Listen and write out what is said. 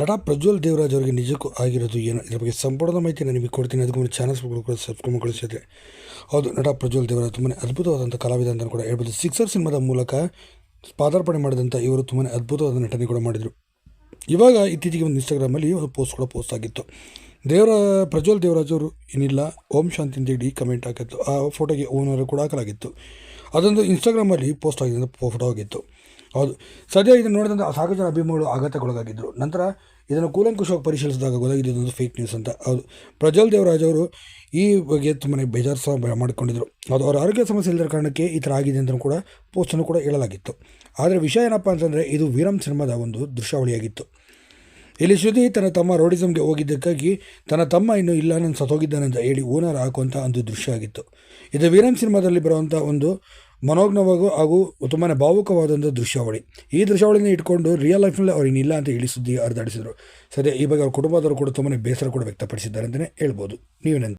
ನಟ ಪ್ರಜ್ವಲ್ ದೇವರಾಜ್ ಅವರಿಗೆ ನಿಜಕ್ಕೂ ಆಗಿರೋದು ಏನು? ಇದರ ಬಗ್ಗೆ ಸಂಪೂರ್ಣ ಮಾಹಿತಿ ನಾನು ನಿಮಗೆ ಕೊಡ್ತೀನಿ. ಅದಕ್ಕೆ ಮುಂದೆ ಚಾನಲ್ಸ್ ಕೂಡ ಸಬ್ಸ್ಕ್ರೈಬ್ ಕಳಿಸಿದ್ರೆ ಹೌದು, ನಟ ಪ್ರಜ್ವಲ್ ದೇವರಾಜ್ ತುಂಬಾ ಅದ್ಭುತವಾದಂಥ ಕಲಾವಿದ ಅಂತ ಕೂಡ ಹೇಳ್ಬೋದು. ಸಿಕ್ಸರ್ ಸಿನಿಮಾದ ಮೂಲಕ ಪಾದಾರ್ಪಣೆ ಮಾಡಿದಂಥ ಇವರು ತುಂಬಾ ಅದ್ಭುತವಾದ ನಟನೆ ಕೂಡ ಮಾಡಿದರು. ಇವಾಗ ಇತ್ತೀಚೆಗೆ ಒಂದು ಇನ್ಸ್ಟಾಗ್ರಾಮಲ್ಲಿ ಒಂದು ಪೋಸ್ಟ್ ಕೂಡ ಪೋಸ್ಟ್ ಆಗಿತ್ತು. ದೇವರ, ಪ್ರಜ್ವಲ್ ದೇವರಾಜ್ ಅವರು ಏನಿಲ್ಲ, ಓಂ ಶಾಂತಿ ಅಂತೇಳಿ ಕಮೆಂಟ್ ಹಾಕಿತ್ತು. ಆ ಫೋಟೋಗೆ ಓನರ್ ಕೂಡ ಹಾಕಲಾಗಿತ್ತು. ಅದೊಂದು ಇನ್ಸ್ಟಾಗ್ರಾಮಲ್ಲಿ ಪೋಸ್ಟ್ ಆಗಿದ್ದ ಫೋಟೋ ಆಗಿತ್ತು. ಹೌದು. ಸದ್ಯ ಇದನ್ನು ನೋಡಿದಂಥ ಸಾಕಷ್ಟು ಜನ ಅಭಿಮಾನಿಗಳು ಆಘಾತಕ್ಕೊಳಗಾಗಿದ್ದರು. ನಂತರ ಇದನ್ನು ಕೂಲಂಕುಷವಾಗಿ ಪರಿಶೀಲಿಸಿದಾಗ ಗೊತ್ತಾಗಿದ್ದು ಇದೊಂದು ಫೇಕ್ ನ್ಯೂಸ್ ಅಂತ. ಹೌದು. ಪ್ರಜ್ವಲ್ ದೇವರಾಜ್ ಅವರು ಈ ಬಗ್ಗೆ ತುಂಬಾ ಬೇಜಾರು ಸಹ ಮಾಡಿಕೊಂಡಿದ್ದರು ಅದು ಅವರ ಆರೋಗ್ಯ ಸಮಸ್ಯೆ ಇಲ್ಲದ ಕಾರಣಕ್ಕೆ ಈ ಥರ ಆಗಿದೆ ಅಂತಲೂ ಕೂಡ ಪೋಸ್ಟನ್ನು ಕೂಡ ಹೇಳಲಾಗಿತ್ತು. ಆದರೆ ವಿಷಯ ಏನಪ್ಪ ಅಂತಂದರೆ ಇದು ವೀರಂ ಸಿನಿಮಾದ ಒಂದು ದೃಶ್ಯಾವಳಿಯಾಗಿತ್ತು. ಇಲ್ಲಿ ಶ್ರುತಿ ತನ್ನ ತಮ್ಮ ರೋಡಿಸಮ್ಗೆ ಹೋಗಿದ್ದಕ್ಕಾಗಿ ತನ್ನ ತಮ್ಮ ಇನ್ನೂ ಇಲ್ಲ ನಾನು ಸತ್ತೋಗಿದ್ದಾನೆ ಅಂತ ಹೇಳಿ ಓನರ್ ಹಾಕುವಂಥ ಒಂದು ದೃಶ್ಯ ಆಗಿತ್ತು. ಇದು ವೀರಂ ಸಿನಿಮಾದಲ್ಲಿ ಬರುವಂಥ ಒಂದು ಮನೋಜ್ಞವಾಗೂ ಹಾಗೂ ತುಂಬಾ ಭಾವುಕವಾದಂಥ ದೃಶ್ಯಾವಳಿ. ಈ ದೃಶ್ಯಾವಳಿನ ಇಟ್ಕೊಂಡು ರಿಯಲ್ ಲೈಫ್ನಲ್ಲಿ ಅವ್ರು ಇನ್ನಿಲ್ಲ ಅಂತ ಹೇಳಿ ಸುದ್ದಿ ಹರಿದಾಡಿಸಿದರು ಸದ್ಯ ಈ ಬಗ್ಗೆ ಅವ್ರ ಕುಟುಂಬದವರು ಕೂಡ ತುಂಬಾ ಬೇಸರ ಕೂಡ ವ್ಯಕ್ತಪಡಿಸಿದ್ದಾರೆ ಅಂತಲೇ ಹೇಳ್ಬೋದು. ನೀವೇನಂತ